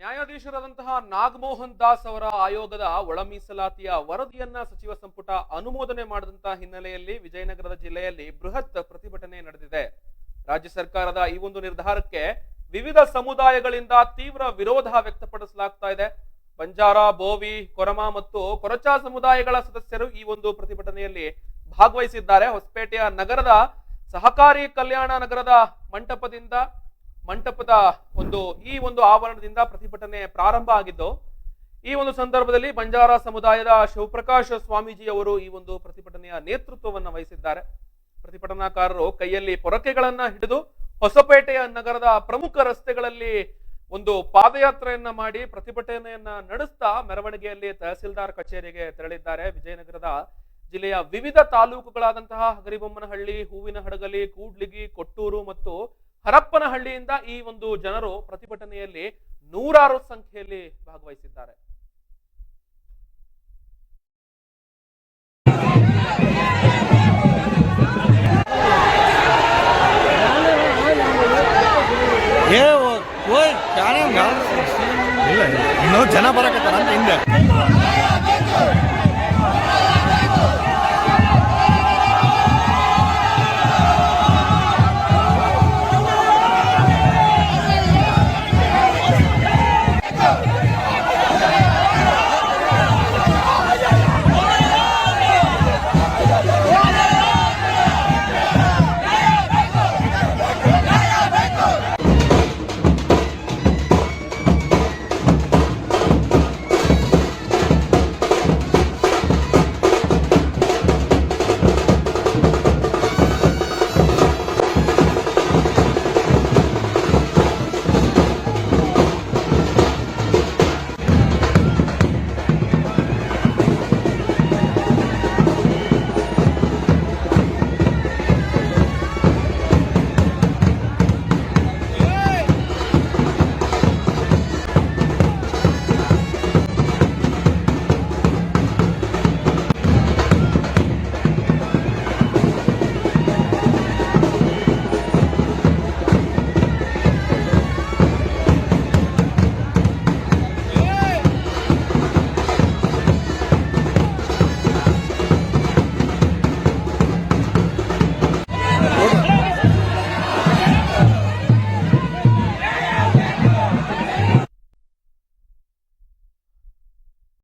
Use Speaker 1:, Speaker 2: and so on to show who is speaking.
Speaker 1: ನ್ಯಾಯಾಧೀಶರಾದಂತಹ ನಾಗಮೋಹನ್ ದಾಸ್ ಅವರ ಆಯೋಗದ ಒಳ ಮೀಸಲಾತಿಯ ವರದಿಯನ್ನ ಸಚಿವ ಸಂಪುಟ ಅನುಮೋದನೆ ಮಾಡಿದಂತಹ ಹಿನ್ನೆಲೆಯಲ್ಲಿ ವಿಜಯನಗರದ ಜಿಲ್ಲೆಯಲ್ಲಿ ಬೃಹತ್ ಪ್ರತಿಭಟನೆ ನಡೆದಿದೆ. ರಾಜ್ಯ ಸರ್ಕಾರದ ಈ ಒಂದು ನಿರ್ಧಾರಕ್ಕೆ ವಿವಿಧ ಸಮುದಾಯಗಳಿಂದ ತೀವ್ರ ವಿರೋಧ ವ್ಯಕ್ತಪಡಿಸಲಾಗ್ತಾ ಇದೆ. ಬಂಜಾರ, ಬೋವಿ, ಕೊರಮ ಮತ್ತು ಕೊರಚಾ ಸಮುದಾಯಗಳ ಸದಸ್ಯರು ಈ ಒಂದು ಪ್ರತಿಭಟನೆಯಲ್ಲಿ ಭಾಗವಹಿಸಿದ್ದಾರೆ. ಹೊಸಪೇಟೆಯ ನಗರದ ಸಹಕಾರಿ ಕಲ್ಯಾಣ ನಗರದ ಮಂಟಪದಿಂದ ಮಂಟಪದ ಒಂದು, ಈ ಒಂದು ಆವರಣದಿಂದ ಪ್ರತಿಭಟನೆ ಪ್ರಾರಂಭ ಆಗಿದ್ದು, ಈ ಒಂದು ಸಂದರ್ಭದಲ್ಲಿ ಬಂಜಾರ ಸಮುದಾಯದ ಶಿವಪ್ರಕಾಶ ಸ್ವಾಮೀಜಿ ಅವರು ಈ ಒಂದು ಪ್ರತಿಭಟನೆಯ ನೇತೃತ್ವವನ್ನು ವಹಿಸಿದ್ದಾರೆ. ಪ್ರತಿಭಟನಾಕಾರರು ಕೈಯಲ್ಲಿ ಪೊರಕೆಗಳನ್ನ ಹಿಡಿದು ಹೊಸಪೇಟೆಯ ನಗರದ ಪ್ರಮುಖ ರಸ್ತೆಗಳಲ್ಲಿ ಒಂದು ಪಾದಯಾತ್ರೆಯನ್ನ ಮಾಡಿ ಪ್ರತಿಭಟನೆಯನ್ನ ನಡೆಸ್ತಾ ಮೆರವಣಿಗೆಯಲ್ಲಿ ತಹಸೀಲ್ದಾರ್ ಕಚೇರಿಗೆ ತೆರಳಿದ್ದಾರೆ. ವಿಜಯನಗರದ ಜಿಲ್ಲೆಯ ವಿವಿಧ ತಾಲೂಕುಗಳಾದಂತಹ ಹಗರಿಬೊಮ್ಮನಹಳ್ಳಿ ಹೂವಿನ ಹಡಗಲಿ ಕೂಡ್ಲಿಗಿ, ಕೊಟ್ಟೂರು ಮತ್ತು ಹರಪ್ಪನಹಳ್ಳಿಯಿಂದ ಈ ಒಂದು ಜನರು ಪ್ರತಿಭಟನೆಯಲ್ಲಿ ನೂರಾರು ಸಂಖ್ಯೆಯಲ್ಲಿ ಭಾಗವಹಿಸಿದ್ದಾರೆ.
Speaker 2: ಜನ ಬರಕತ್ತಾರ ಅಂತ ಹಿಂದೆ.